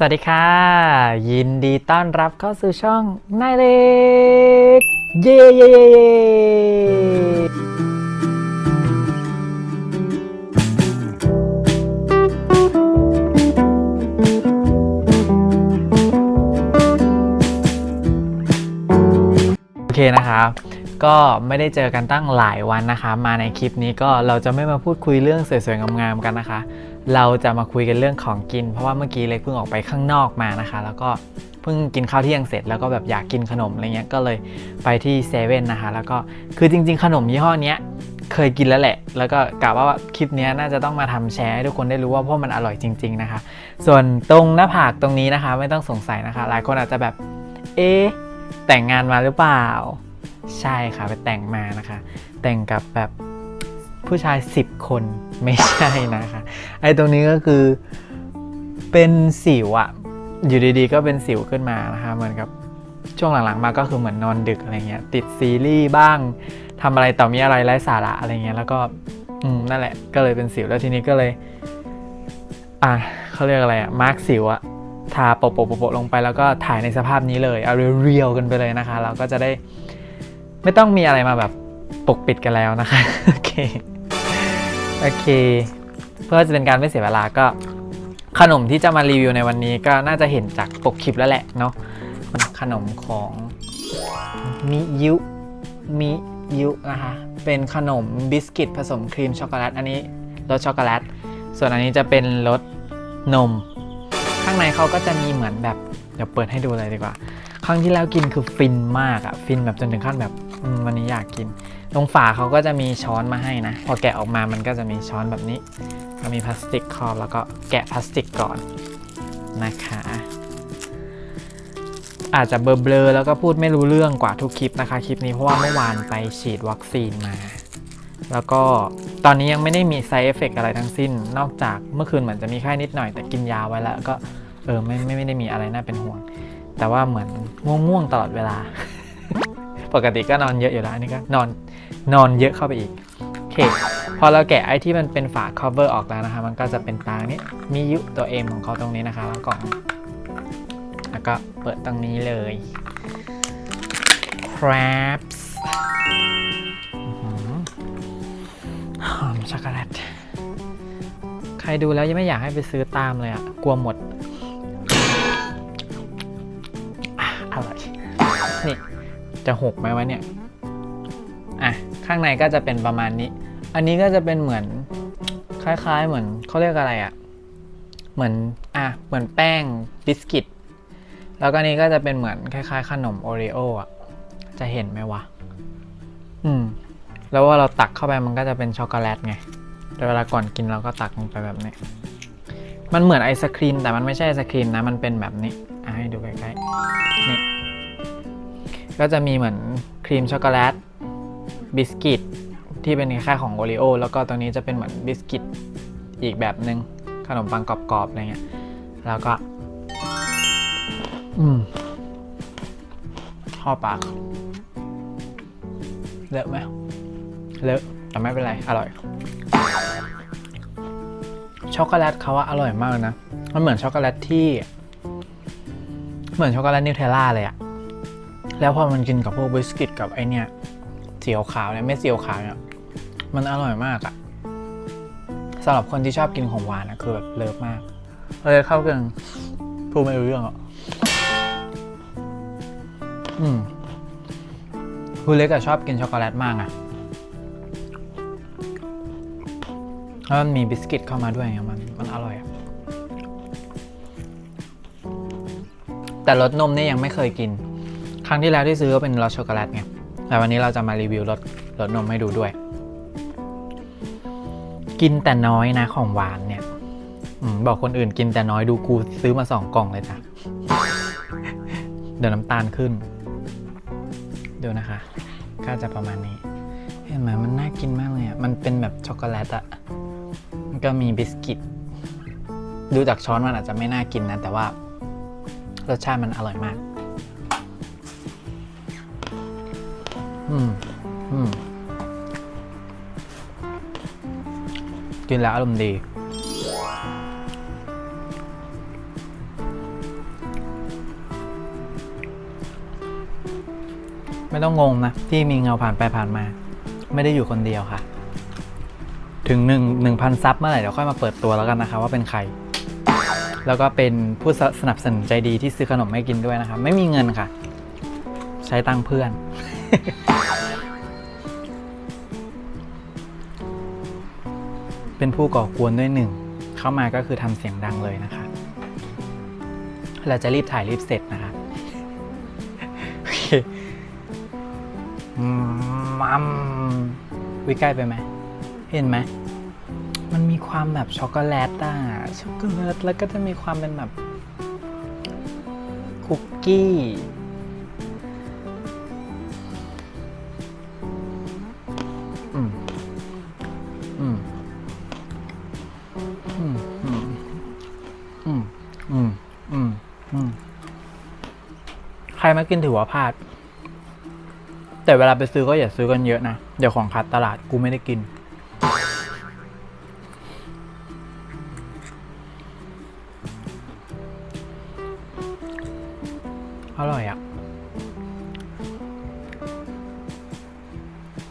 สวัสดีค่ะ ยินดีต้อนรับเข้าสู่ช่องนายเล็ก เย่เย่เย่เย่โอเคนะครับ ก็ไม่ได้เจอกันตั้งหลายวันนะคะ มาในคลิปนี้ก็เราจะไม่มาพูดคุยเรื่องสวยๆงามๆกันนะคะ เราจะมาคุยกันเรื่องของกิน เพราะว่าเมื่อกี้เล็กเพิ่งออกไปข้างนอกมานะคะ แล้วก็เพิ่งกินข้าวเที่ยงเสร็จแล้วก็แบบอยากกินขนมอะไรเงี้ยก็เลยไปที่เซเว่นนะคะ แล้วก็คือจริง ๆ ขนมยี่ห้อนี้เคยกินแล้วแหละ แล้วก็กะว่าคลิปนี้น่าจะต้องมาทำแชร์ให้ทุกคนได้รู้ว่าเพราะมันอร่อยจริง ๆนะคะ ส่วนตรงหน้าผากตรงนี้นะคะ ไม่ต้องสงสัยนะคะ หลายคนอาจจะแบบ เอ๊แต่งงานมาหรือเปล่า ใช่ค่ะไปแต่งมานะคะ แต่งกับแบบ ผู้ชาย 10 คนไม่ใช่นะคะ ไอ้ตรงนี้ก็คือเป็นสิวอะอยู่ดีๆ ก็เป็นสิวขึ้นมานะคะเหมือนกับช่วงหลังๆมาก็คือเหมือนนอนดึกอะไรเงี้ยติดซีรีส์บ้างทำอะไรต่อมีอะไรไร้สาระอะไรเงี้ยแล้วก็อืมนั่นแหละก็เลยเป็นสิวแล้วทีนี้ก็เลย อะเขาเรียกอะไรอะมาร์กสิวอะทาโปะโปะโปะโปะลงไปแล้วก็ถ่ายในสภาพนี้เลยเอาเรียวๆกันไปเลยนะคะ เราก็จะได้ ไม่ต้องมีอะไรมาแบบ ปกปิดกันแล้วนะคะโอเคโอเค เพื่อจะเป็นการไม่เสียเวลาก็ ขนมที่จะมารีวิวในวันนี้ก็น่าจะเห็นจากปกคลิปแล้วแหละเนาะมันขนมของมิยุมิยุนะคะเป็นขนมบิสกิตผสมครีมช็อกโกแลตอันนี้รสช็อกโกแลตส่วนอันนี้จะเป็นรสนม ข้างในเขาก็จะมีเหมือนแบบเดี๋ยวเปิดให้ดูเลยดีกว่า ครั้งที่แล้วกินคือฟินมากอะฟินแบบจนถึงขั้นแบบวันนี้อยากกิน ตรงฝาเขาก็จะมีช้อนมาให้นะ พอแกะออกมามันก็จะมีช้อนแบบนี้ก็มีพลาสติกครอบแล้วก็แกะพลาสติกก่อนนะคะอาจจะเบลอๆแล้วก็พูดไม่รู้เรื่องกว่าทุกคลิปนะคะคลิปนี้เพราะว่าเมื่อวานไปฉีดวัคซีนมา แล้วก็ตอนนี้ยังไม่ได้มี side effect อะไรทั้งสิ้น นอกจากเมื่อคืนเหมือนจะมีไข้นิดหน่อยแต่กินยาไว้แล้วก็เออไม่ไม่ไม่ได้มีอะไรน่าเป็นห่วง แต่ว่าเหมือนง่วงๆตลอดเวลา ปกติก็นอนเยอะอยู่แล้วอันนี้ก็นอนนอนเยอะเข้าไปอีกโอเคพอเราแกะไอ้ที่มันเป็นฝา cover ออกแล้วนะคะมันก็จะเป็นตางนี้มียุตัวเอ็มของเขาตรงนี้นะคะแล้วกล่องแล้วก็เปิดตรงนี้เลย crabs หอมช็อกโกแลตใครดูแล้วยังไม่อยากให้ไปซื้อตามเลยอะกลัวหมด จะหกไหมวะเนี่ย อะ ข้างในก็จะเป็นประมาณนี้ อันนี้ก็จะเป็นเหมือนคล้ายๆ เหมือนเขาเรียกอะไรอะ่ะ เหมือนอะเหมือนแป้งบิสกิต แล้วก็นี้ก็จะเป็นเหมือนคล้าย ๆ ขนมโอรีโออะ จะเห็นไหมวะ อืม แล้วว่าเราตักเข้าไปมันก็จะเป็นช็อกโกแลตไง แต่เวลาก่อนกินเราก็ตักลงไปแบบนี้ มันเหมือนไอศครีมแต่มันไม่ใช่ไอศครีมนะ มันเป็นแบบนี้ อะให้ดูใกล้ๆ นี่ ก็จะมีเหมือนครีมช็อกโกแลตบิสกิตที่เป็นคล้าของโอรีโอแล้วก็ตรงนี้จะเป็นเหมือนบิสกิตอีกแบบหนึง่งขนมปังกรอบๆอะไรเงี้ยแล้วก็ อืมข้อปากเลอะไหมเลอะแต่ไม่เป็นไร อร่อย ช็อกโกแลตเขาว่าอร่อยมากเลยนะ มันเหมือนช็อกโกแลตที่ เหมือนช็อกโกแลตนิวเทลล่าเลยอะ แล้วพอมันกินกับพวกบิสกิตกับไอเนี่ยสีขาวๆเนี่ยไม่สีขาวเนี่ยมันอร่อยมากอะสำหรับคนที่ชอบกินของหวานอะคือแบบเลิฟมากเลยเข้ากันพูดไม่รู้เรื่องอะอืมคุณเล็กอะชอบกินช็อกโกแลตมากอะแล้วมันมีบิสกิตเข้ามาด้วยไงมันมันอร่อยอะแต่รสนมเนี่ยยังไม่เคยกิน ครั้งที่แล้วที่ซื้อก็เป็นรสช็อกโกแลตไง แต่วันนี้เราจะมารีวิวรสรสนมให้ดูด้วย กินแต่น้อยนะของหวานเนี่ยอบอกคนอื่นกินแต่น้อยดูกูซื้อมาสองกล่องเลยจ้ะ เดี๋ยวน้ำตาลขึ้น ดูนะคะ ก็จะประมาณนี้ เห็นไหมมันน่ากินมากเลยอะ มันเป็นแบบช็อกโกแลตอะ มันก็มีบิสกิต ดูจากช้อนมันอาจจะไม่น่ากินนะ แต่ว่ารสชาติมันอร่อยมาก กินแล้วอารมณ์ดี ไม่ต้องงงนะ ที่มีเงาผ่านไปผ่านมา ไม่ได้อยู่คนเดียวค่ะ ถึงหนึ่งหนึ่งพันซับเมื่อไหร่เดี๋ยวค่อยมาเปิดตัวแล้วกันนะคะว่าเป็นใคร แล้วก็เป็นผู้สนับสนุนใจดีที่ซื้อขนมให้กินด้วยนะคะไม่มีเงินค่ะ ใช้ตังเพื่อน เป็นผู้ก่อกวนด้วยหนึ่ง เข้ามาก็คือทำเสียงดังเลยนะคะ เราจะรีบถ่ายรีบเสร็จนะคะโอเคมัมวิใกล้ไปไหม เห็นไหม มันมีความแบบช็อกโกแลตอะช็อกโกแลตแล้วก็จะมีความเป็นแบบคุกกี้ รมากินถือว่าพลาด แต่เวลาไปซื้อก็อย่าซื้อกันเยอะนะ เดี๋ยวของขาดตลาดกูไม่ได้กิน อร่อยอะ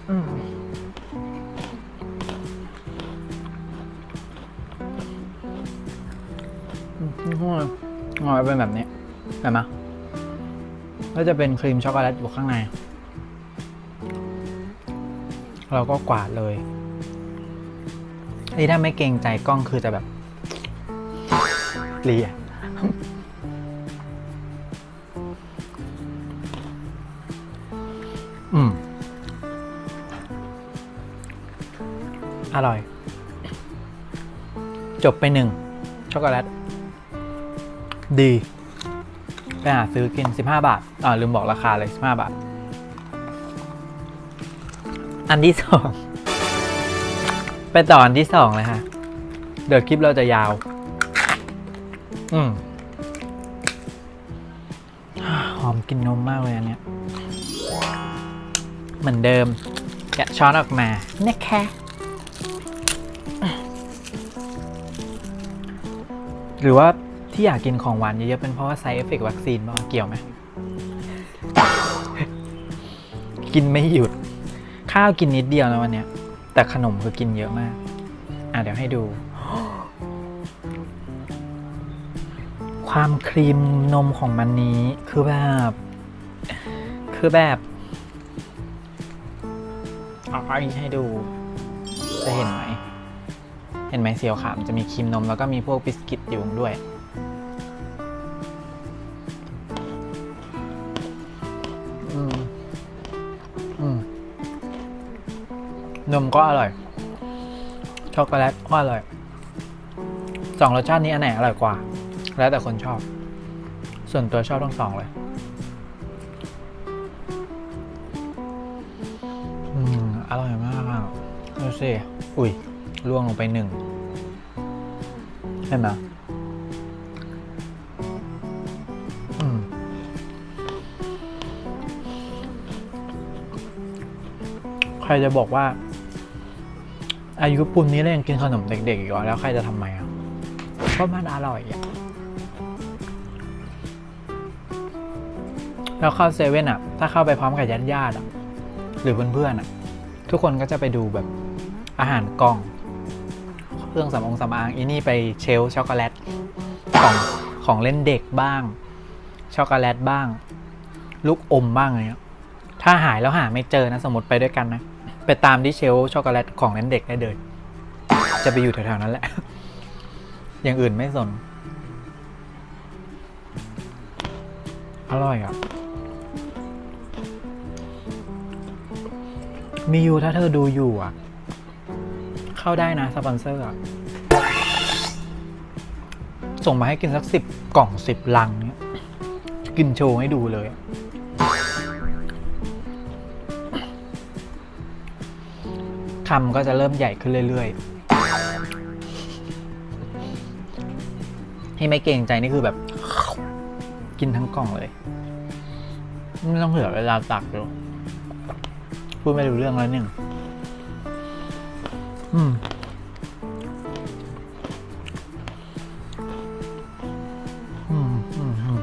อืมอืมนี่ห้อยงอยเป็นแบบนี้เห็นไหม ก็จะเป็นครีมช็อกโกแลตอยู่ข้างใน เราก็กวาดเลยนี่ถ้าไม่เกรงใจกล้องคือจะแบบเลียอืม อร่อย จบไปหนึ่งช็อกโกแลต ดี ไปหาซื้อกิน 15 บาท อ่าลืมบอกราคาเลย 15 บาท อันที่สอง ไปต่ออันที่สองเลยฮะ เดี๋ยวคลิปเราจะยาว อืมหอมกลินนมมากเลยอันเนี้ย เหมือนเดิม แกะช้อนออกมานะคะหรือว่า ที่อยากกินของหวานเยอะๆเป็นเพราะว่าไซเอฟเฟกวัคซีนบ้าเกี่ยวไหม กินไม่หยุด ข้าวกินนิดเดียวนะวันเนี้ย แต่ขนมคือกินเยอะมาก อะเดี๋ยวให้ดู ความครีมนมของมันนี้คือแบบ คือแบบเอาไปให้ดู จะเห็นไหม เห็นไหมเสียวขามจะมีครีมนมแล้วก็มีพวกบิสกิตอยู่ด้วย มก็อร่อย ช็อกโกแลตก็อร่อยสองรสชาตินี้อันไหนอร่อยกว่า แล้วแต่คนชอบ ส่วนตัวชอบทั้งสองเลยอืมอร่อยมากดูสิอุ้ยล่วงลงไปหนึ่งเห็นไหมใครจะบอกว่า อายุปุ่นนี้เรายังกินขนมเด็กๆอีกเหรอแล้วใครจะทำไมอะเพราะมันอร่อยอะแล้วเข้าเซเว่นอะ ถ้าเข้าไปพร้อมกับญาติญาติๆอะ หรือเพื่อนๆอะ ทุกคนก็จะไปดูแบบอาหารกล่อง เครื่องสำอางสำอางอีนี่ไปเชลฟ์ช็อกโกแลตของของเล่นเด็กบ้าง ช็อกโกแลตบ้าง ลูกอมบ้างอะไรเงี้ยถ้าหายแล้วหาไม่เจอนะ สมมติไปด้วยกันนะ ไปตามที่เชลฟ์ช็อกโกแลตของเล่นเด็กได้เลย จะไปอยู่แถวๆนั้นแหละ อย่างอื่นไม่สน อร่อยอะ มีอยู่ถ้าเธอดูอยู่อะ เข้าได้นะสปอนเซอร์อะ ส่งมาให้กินสักสิบกล่องสิบลังเนี้ยกินโชว์ให้ดูเลยอะ คำก็จะเริ่มใหญ่ขึ้นเรื่อยๆ ที่ไม่เกรงใจนี่คือแบบ กินทั้งกล่องเลย ไม่ต้องเหลือเวลาตักดูพูดไม่รู้เรื่องแล้วหนึ่งอืมอืมอืมอืม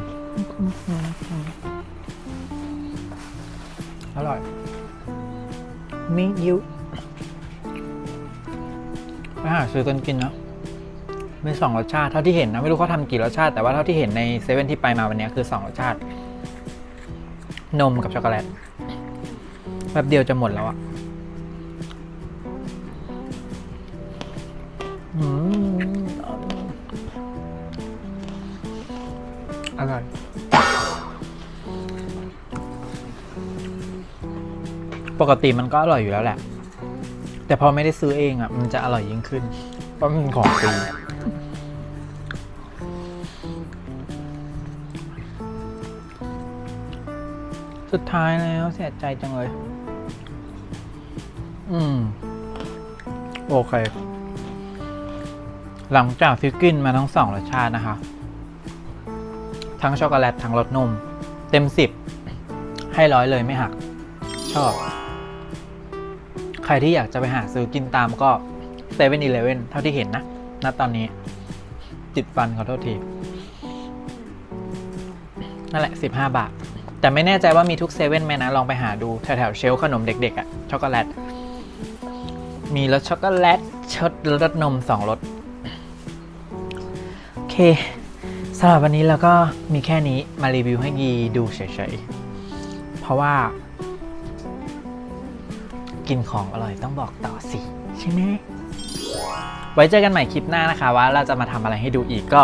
meet you หาซื้อกันกินเนาะมีสองรสชาติเท่าที่เห็นนะไม่รู้เขาทำกี่รสชาติแต่ว่าเท่าที่เห็นในเซเว่นที่ไปมาวันนี้คือสองรสชาติ นมกับช็อกโกแลตแป๊บเดียวจะหมดแล้วอะอืมอร่อยปกติมันก็อร่อยอยู่แล้วแหละ แต่พอไม่ได้ซื้อเองอะ มันจะอร่อยยิ่งขึ้น เพราะมันเป็นของฟรีสุดท้ายแล้วเสียใจจังเลย อืม โอเค หลังจากที่กินมาทั้งสองรสชาตินะคะ ทั้งช็อกโกแลตทั้งรสนม เต็มสิบให้ร้อยเลยไม่หัก ชอบ ใครที่อยากจะไปหาซื้อกินตามก็เซเว่นอีเลเว่นเท่าที่เห็นนะณตอนนี้ จิตฟันขอโทษที นั่นแหละ 15 บาท แต่ไม่แน่ใจว่ามีทุกเซเว่นไหมนะ ลองไปหาดู แถวๆเชลขนมเด็กๆอะช็อกโกแลต มีรสช็อกโกแลตชดรสนมสองรส โอเคสำหรับวันนี้เราก็มีแค่นี้มารีวิวให้กีดูเฉยๆ เพราะว่า กินของอร่อยต้องบอกต่อสิ ใช่ไหม ไว้เจอกันใหม่คลิปหน้านะคะว่าเราจะมาทำอะไรให้ดูอีกก็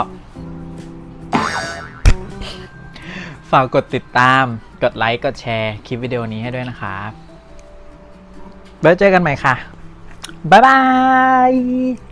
ฝากกดติดตาม กดไลค์ กดแชร์คลิปวิดีโอนี้ให้ด้วยนะคะไว้เจอกันใหม่ค่ะ บ๊ายบาย